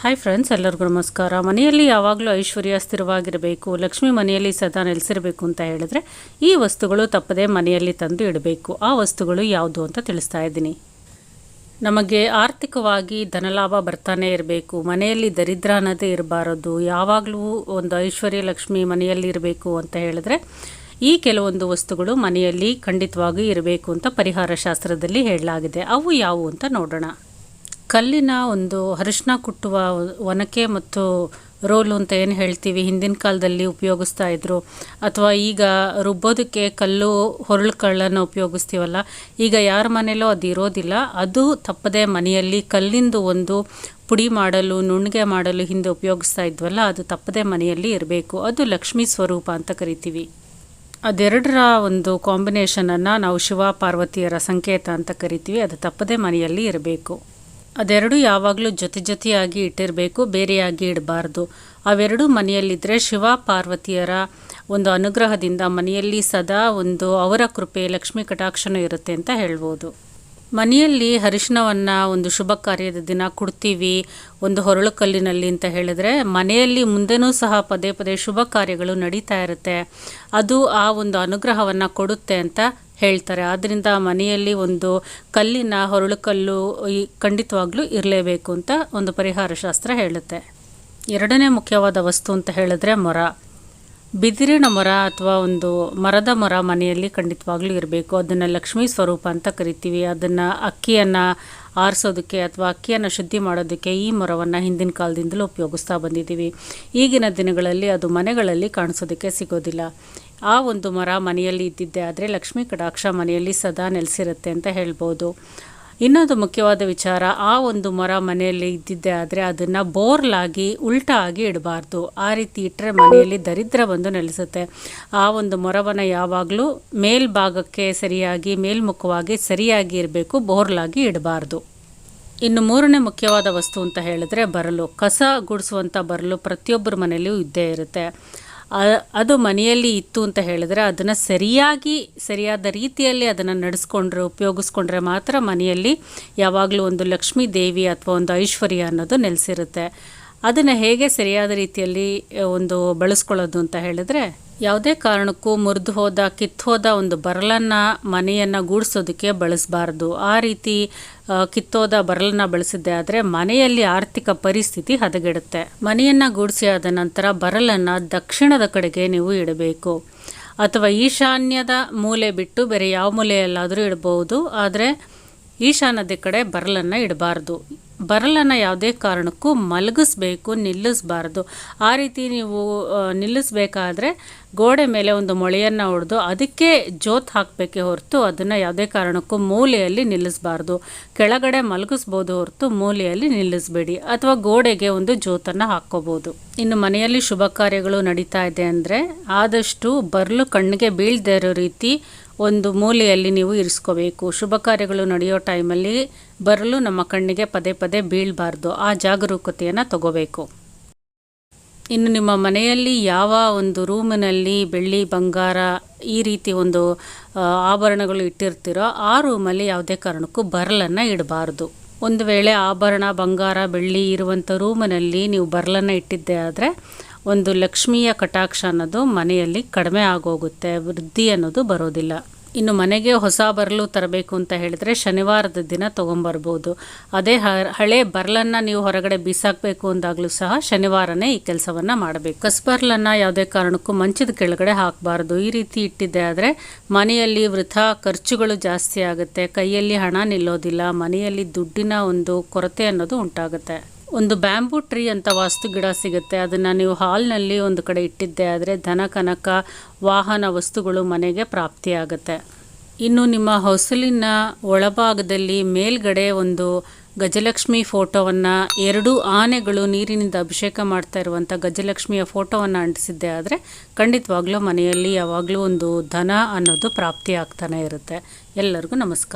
Hi friends ಎಲ್ಲರಿಗೂ ನಮಸ್ಕಾರ. ಮನೆಯಲ್ಲಿ ಯಾವಾಗಲೂ ಐಶ್ವರ್ಯ ಸ್ಥಿರವಾಗಿರಬೇಕು, ಲಕ್ಷ್ಮಿ ಮನೆಯಲ್ಲಿ ಸದಾ ನೆಲೆಸಿರಬೇಕು ಅಂತ ಹೇಳಿದ್ರೆ ಈ ವಸ್ತುಗಳು ತಪ್ಪದೆ ಮನೆಯಲ್ಲಿ ತಂದು ಇಡಬೇಕು. ಆ ವಸ್ತುಗಳು ಯಾವುದು ಅಂತ ತಿಳಿಸ್ತಾ ಇದ್ದೀನಿ. ನಮಗೆ ಆರ್ಥಿಕವಾಗಿ ಧನಲಾಭ ಬರ್ತಾನೆ ಇರಬೇಕು. ಮನೆಯಲ್ಲಿ ದರಿದ್ರ ಅನ್ನೋದೇ ಇರಬಾರದು. ಯಾವಾಗಲೂ ಒಂದು ಐಶ್ವರ್ಯ ಲಕ್ಷ್ಮಿ ಮನೆಯಲ್ಲಿ ಇರಬೇಕು ಅಂತ ಹೇಳಿದ್ರೆ ಈ ಕೆಲವೊಂದು ವಸ್ತುಗಳು ಮನೆಯಲ್ಲಿ ಖಂಡಿತವಾಗಿಯೂ ಇರಬೇಕು ಅಂತ ಪರಿಹಾರ ಶಾಸ್ತ್ರದಲ್ಲಿ ಹೇಳಲಾಗಿದೆ. ಅವು ಯಾವುವು ಅಂತ ನೋಡೋಣ. ಕಲ್ಲಿನ ಒಂದು ಅರಿಶಿನ ಕುಟ್ಟುವ ಒನಕೆ ಮತ್ತು ರೋಲು ಅಂತ ಏನು ಹೇಳ್ತೀವಿ, ಹಿಂದಿನ ಕಾಲದಲ್ಲಿ ಉಪಯೋಗಿಸ್ತಾ ಇದ್ರು. ಅಥವಾ ಈಗ ರುಬ್ಬೋದಕ್ಕೆ ಕಲ್ಲು ಹೊರಳು ಕಳ್ಳನ್ನು ಉಪಯೋಗಿಸ್ತೀವಲ್ಲ, ಈಗ ಯಾರ ಮನೆಯಲ್ಲೂ ಅದು ಇರೋದಿಲ್ಲ. ಅದು ತಪ್ಪದೆ ಮನೆಯಲ್ಲಿ ಕಲ್ಲಿಂದು ಒಂದು ಪುಡಿ ಮಾಡಲು ನುಣ್ಣಗೆ ಮಾಡಲು ಹಿಂದೆ ಉಪಯೋಗಿಸ್ತಾ ಇದ್ವಲ್ಲ, ಅದು ತಪ್ಪದೆ ಮನೆಯಲ್ಲಿ ಇರಬೇಕು. ಅದು ಲಕ್ಷ್ಮಿ ಸ್ವರೂಪ ಅಂತ ಕರಿತೀವಿ. ಅದೆರಡರ ಒಂದು ಕಾಂಬಿನೇಷನನ್ನು ನಾವು ಶಿವ ಪಾರ್ವತಿಯರ ಸಂಕೇತ ಅಂತ ಕರಿತೀವಿ. ಅದು ತಪ್ಪದೆ ಮನೆಯಲ್ಲಿ ಇರಬೇಕು. ಅದೆರಡು ಯಾವಾಗಲೂ ಜೊತೆ ಜೊತೆಯಾಗಿ ಇಟ್ಟಿರಬೇಕು, ಬೇರೆಯಾಗಿ ಇಡಬಾರ್ದು. ಅವೆರಡು ಮನೆಯಲ್ಲಿದ್ದರೆ ಶಿವ ಪಾರ್ವತಿಯರ ಒಂದು ಅನುಗ್ರಹದಿಂದ ಮನೆಯಲ್ಲಿ ಸದಾ ಒಂದು ಅವರ ಕೃಪೆ, ಲಕ್ಷ್ಮೀ ಕಟಾಕ್ಷನೂ ಇರುತ್ತೆ ಅಂತ ಹೇಳ್ಬೋದು. ಮನೆಯಲ್ಲಿ ಅರಿಶಿನವನ್ನು ಒಂದು ಶುಭ ಕಾರ್ಯದ ದಿನ ಕೊಡ್ತೀವಿ, ಒಂದು ಹೊರಳು ಕಲ್ಲಿನಲ್ಲಿ ಅಂತ ಹೇಳಿದ್ರೆ ಮನೆಯಲ್ಲಿ ಮುಂದೆನೂ ಸಹ ಪದೇ ಪದೇ ಶುಭ ಕಾರ್ಯಗಳು ನಡೀತಾ ಇರುತ್ತೆ. ಅದು ಆ ಒಂದು ಅನುಗ್ರಹವನ್ನು ಕೊಡುತ್ತೆ ಅಂತ ಹೇಳ್ತಾರೆ. ಆದ್ದರಿಂದ ಮನೆಯಲ್ಲಿ ಒಂದು ಕಲ್ಲಿನ ಹೊರಳು ಕಲ್ಲು ಈ ಖಂಡಿತವಾಗ್ಲೂ ಇರಲೇಬೇಕು ಅಂತ ಒಂದು ಪರಿಹಾರ ಶಾಸ್ತ್ರ ಹೇಳುತ್ತೆ. ಎರಡನೇ ಮುಖ್ಯವಾದ ವಸ್ತು ಅಂತ ಹೇಳಿದ್ರೆ ಮೊರ. ಬಿದಿರಿನ ಮರ ಅಥವಾ ಒಂದು ಮರದ ಮರ ಮನೆಯಲ್ಲಿ ಖಂಡಿತವಾಗ್ಲೂ ಇರಬೇಕು. ಅದನ್ನು ಲಕ್ಷ್ಮೀ ಸ್ವರೂಪ ಅಂತ ಕರಿತೀವಿ. ಅದನ್ನು ಅಕ್ಕಿಯನ್ನು ಆರಿಸೋದಕ್ಕೆ ಅಥವಾ ಅಕ್ಕಿಯನ್ನು ಶುದ್ಧಿ ಮಾಡೋದಕ್ಕೆ ಈ ಮರವನ್ನು ಹಿಂದಿನ ಕಾಲದಿಂದಲೂ ಉಪಯೋಗಿಸ್ತಾ ಬಂದಿದ್ದೀವಿ. ಈಗಿನ ದಿನಗಳಲ್ಲಿ ಅದು ಮನೆಗಳಲ್ಲಿ ಕಾಣಿಸೋದಕ್ಕೆ ಸಿಗೋದಿಲ್ಲ. ಆ ಒಂದು ಮರ ಮನೆಯಲ್ಲಿ ಇದ್ದಿದ್ದೆ ಆದರೆ ಲಕ್ಷ್ಮೀ ಕಟಾಕ್ಷ ಮನೆಯಲ್ಲಿ ಸದಾ ನೆಲೆಸಿರುತ್ತೆ ಅಂತ ಹೇಳ್ಬೋದು. ಇನ್ನೊಂದು ಮುಖ್ಯವಾದ ವಿಚಾರ, ಆ ಒಂದು ಮರ ಮನೆಯಲ್ಲಿ ಇದ್ದಿದ್ದೆ ಆದರೆ ಅದನ್ನು ಬೋರ್ಲಾಗಿ, ಉಲ್ಟಾಗಿ ಇಡಬಾರ್ದು. ಆ ರೀತಿ ಇಟ್ಟರೆ ಮನೆಯಲ್ಲಿ ದರಿದ್ರ ಬಂದು ನೆಲೆಸುತ್ತೆ. ಆ ಒಂದು ಮರವನ್ನು ಯಾವಾಗಲೂ ಮೇಲ್ಭಾಗಕ್ಕೆ ಸರಿಯಾಗಿ, ಮೇಲ್ಮುಖವಾಗಿ ಸರಿಯಾಗಿ ಇರಬೇಕು, ಬೋರ್ಲಾಗಿ ಇಡಬಾರ್ದು. ಇನ್ನು ಮೂರನೇ ಮುಖ್ಯವಾದ ವಸ್ತು ಅಂತ ಹೇಳಿದ್ರೆ, ಬರಲು. ಕಸ ಗುಡಿಸುವಂಥ ಬರಲು ಪ್ರತಿಯೊಬ್ಬರ ಮನೆಯಲ್ಲೂ ಇದ್ದೇ ಇರುತ್ತೆ. ಅದು ಮನೆಯಲ್ಲಿ ಇತ್ತು ಅಂತ ಹೇಳಿದ್ರೆ ಅದನ್ನು ಸರಿಯಾಗಿ, ಸರಿಯಾದ ರೀತಿಯಲ್ಲಿ ಅದನ್ನು ನಡೆಸ್ಕೊಂಡ್ರೆ, ಉಪಯೋಗಿಸ್ಕೊಂಡ್ರೆ ಮಾತ್ರ ಮನೆಯಲ್ಲಿ ಯಾವಾಗಲೂ ಒಂದು ಲಕ್ಷ್ಮೀ ದೇವಿ ಅಥವಾ ಒಂದು ಐಶ್ವರ್ಯ ಅನ್ನೋದು ನೆಲೆಸಿರುತ್ತೆ. ಅದನ್ನು ಹೇಗೆ ಸರಿಯಾದ ರೀತಿಯಲ್ಲಿ ಒಂದು ಬಳಸ್ಕೊಳ್ಳೋದು ಅಂತ ಹೇಳಿದ್ರೆ ಯಾವುದೇ ಕಾರಣಕ್ಕೂ ಮುರಿದು ಹೋದ ಕಿತ್ತೋದ ಒಂದು ಬರಲನ್ನು ಮನೆಯನ್ನು ಗೂಡಿಸೋದಕ್ಕೆ ಬಳಸಬಾರ್ದು. ಆ ರೀತಿ ಕಿತ್ತೋದ ಬರಲನ್ನು ಬಳಸಿದ್ದೆ ಆದರೆ ಮನೆಯಲ್ಲಿ ಆರ್ಥಿಕ ಪರಿಸ್ಥಿತಿ ಹದಗೆಡುತ್ತೆ. ಮನೆಯನ್ನು ಗೂಡಿಸಿ ಆದ ನಂತರ ಬರಲನ್ನು ದಕ್ಷಿಣದ ಕಡೆಗೆ ನೀವು ಇಡಬೇಕು. ಅಥವಾ ಈಶಾನ್ಯದ ಮೂಲೆ ಬಿಟ್ಟು ಬೇರೆ ಯಾವ ಮೂಲೆಯಲ್ಲಾದರೂ ಇಡಬಹುದು. ಆದರೆ ಈಶಾನ್ಯದ ಕಡೆ ಬರಲನ್ನು ಇಡಬಾರ್ದು. ಬರಲನ್ನು ಯಾವುದೇ ಕಾರಣಕ್ಕೂ ಮಲಗಿಸ್ಬೇಕು, ನಿಲ್ಲಿಸಬಾರ್ದು. ಆ ರೀತಿ ನೀವು ನಿಲ್ಲಿಸಬೇಕಾದ್ರೆ ಗೋಡೆ ಮೇಲೆ ಒಂದು ಮೊಳೆಯನ್ನು ಹೊಡೆದು ಅದಕ್ಕೆ ಜೋತ್ ಹಾಕಬೇಕೇ ಹೊರತು ಅದನ್ನು ಯಾವುದೇ ಕಾರಣಕ್ಕೂ ಮೂಲೆಯಲ್ಲಿ ನಿಲ್ಲಿಸಬಾರ್ದು. ಕೆಳಗಡೆ ಮಲಗಿಸ್ಬೋದು ಹೊರತು ಮೂಲೆಯಲ್ಲಿ ನಿಲ್ಲಿಸಬೇಡಿ ಅಥವಾ ಗೋಡೆಗೆ ಒಂದು ಜೋತನ್ನು ಹಾಕ್ಕೋಬೋದು. ಇನ್ನು ಮನೆಯಲ್ಲಿ ಶುಭ ಕಾರ್ಯಗಳು ನಡೀತಾ ಇದೆ ಅಂದರೆ ಆದಷ್ಟು ಬರಲು ಕಣ್ಣಿಗೆ ಬೀಳದೇ ಇರೋ ರೀತಿ ಒಂದು ಮೂಲೆಯಲ್ಲಿ ನೀವು ಇರಿಸ್ಕೋಬೇಕು. ಶುಭ ಕಾರ್ಯಗಳು ನಡೆಯೋ ಟೈಮಲ್ಲಿ ಬರಲು ನಮ್ಮ ಕಣ್ಣಿಗೆ ಪದೇ ಪದೇ ಬೀಳಬಾರ್ದು. ಆ ಜಾಗರೂಕತೆಯನ್ನು ತಗೋಬೇಕು. ಇನ್ನು ನಿಮ್ಮ ಮನೆಯಲ್ಲಿ ಯಾವ ಒಂದು ರೂಮಿನಲ್ಲಿ ಬೆಳ್ಳಿ, ಬಂಗಾರ ಈ ರೀತಿ ಒಂದು ಆಭರಣಗಳು ಇಟ್ಟಿರ್ತೀರೋ ಆ ರೂಮಲ್ಲಿ ಯಾವುದೇ ಕಾರಣಕ್ಕೂ ಬರಲನ್ನು ಇಡಬಾರ್ದು. ಒಂದು ವೇಳೆ ಆಭರಣ, ಬಂಗಾರ, ಬೆಳ್ಳಿ ಇರುವಂಥ ರೂಮಿನಲ್ಲಿ ನೀವು ಬರಲನ್ನು ಇಟ್ಟಿದ್ದೆ ಆದರೆ ಒಂದು ಲಕ್ಷ್ಮಿಯ ಕಟಾಕ್ಷ ಅನ್ನೋದು ಮನೆಯಲ್ಲಿ ಕಡಿಮೆ ಆಗೋಗುತ್ತೆ, ವೃದ್ಧಿ ಅನ್ನೋದು ಬರೋದಿಲ್ಲ. ಇನ್ನು ಮನೆಗೆ ಹೊಸ ಬರಲು ತರಬೇಕು ಅಂತ ಹೇಳಿದ್ರೆ ಶನಿವಾರದ ದಿನ ತೊಗೊಂಬರ್ಬೋದು. ಅದೇ ಹಳೆ ಬರಲನ್ನು ನೀವು ಹೊರಗಡೆ ಬೀಸಾಕಬೇಕು ಅಂದಾಗಲೂ ಸಹ ಶನಿವಾರನೇ ಈ ಕೆಲಸವನ್ನು ಮಾಡಬೇಕು. ಕಸ್ಬರ್ಲನ್ನು ಯಾವುದೇ ಕಾರಣಕ್ಕೂ ಮಂಚದ ಕೆಳಗಡೆ ಹಾಕಬಾರ್ದು. ಈ ರೀತಿ ಇಟ್ಟಿದ್ದೆ ಆದರೆ ಮನೆಯಲ್ಲಿ ವೃಥಾ ಖರ್ಚುಗಳು ಜಾಸ್ತಿ ಆಗುತ್ತೆ. ಕೈಯಲ್ಲಿ ಹಣ ನಿಲ್ಲೋದಿಲ್ಲ. ಮನೆಯಲ್ಲಿ ದುಡ್ಡಿನ ಒಂದು ಕೊರತೆ ಅನ್ನೋದು ಉಂಟಾಗುತ್ತೆ. ಒಂದು ಬ್ಯಾಂಬೂ ಟ್ರೀ ಅಂತ ವಾಸ್ತು ಗಿಡ ಸಿಗುತ್ತೆ. ಅದನ್ನು ನೀವು ಹಾಲ್ನಲ್ಲಿ ಒಂದು ಕಡೆ ಇಟ್ಟಿದ್ದೆ ಆದರೆ ಧನ, ಕನಕ, ವಾಹನ ವಸ್ತುಗಳು ಮನೆಗೆ ಪ್ರಾಪ್ತಿಯಾಗುತ್ತೆ. ಇನ್ನು ನಿಮ್ಮ ಹೊಸಲಿನ ಒಳಭಾಗದಲ್ಲಿ ಮೇಲ್ಗಡೆ ಒಂದು ಗಜಲಕ್ಷ್ಮಿ ಫೋಟೋವನ್ನು ಎರಡು ಆನೆಗಳು ನೀರಿನಿಂದ ಅಭಿಷೇಕ ಮಾಡ್ತಾ ಇರುವಂಥ ಗಜಲಕ್ಷ್ಮಿಯ ಫೋಟೋವನ್ನು ಅಂಟಿಸಿದ್ದೆ ಆದರೆ ಖಂಡಿತವಾಗ್ಲೂ ಮನೆಯಲ್ಲಿ ಯಾವಾಗಲೂ ಒಂದು ಧನ ಅನ್ನೋದು ಪ್ರಾಪ್ತಿ ಆಗ್ತಾನೆ ಇರುತ್ತೆ. ಎಲ್ಲರಿಗೂ ನಮಸ್ಕಾರ.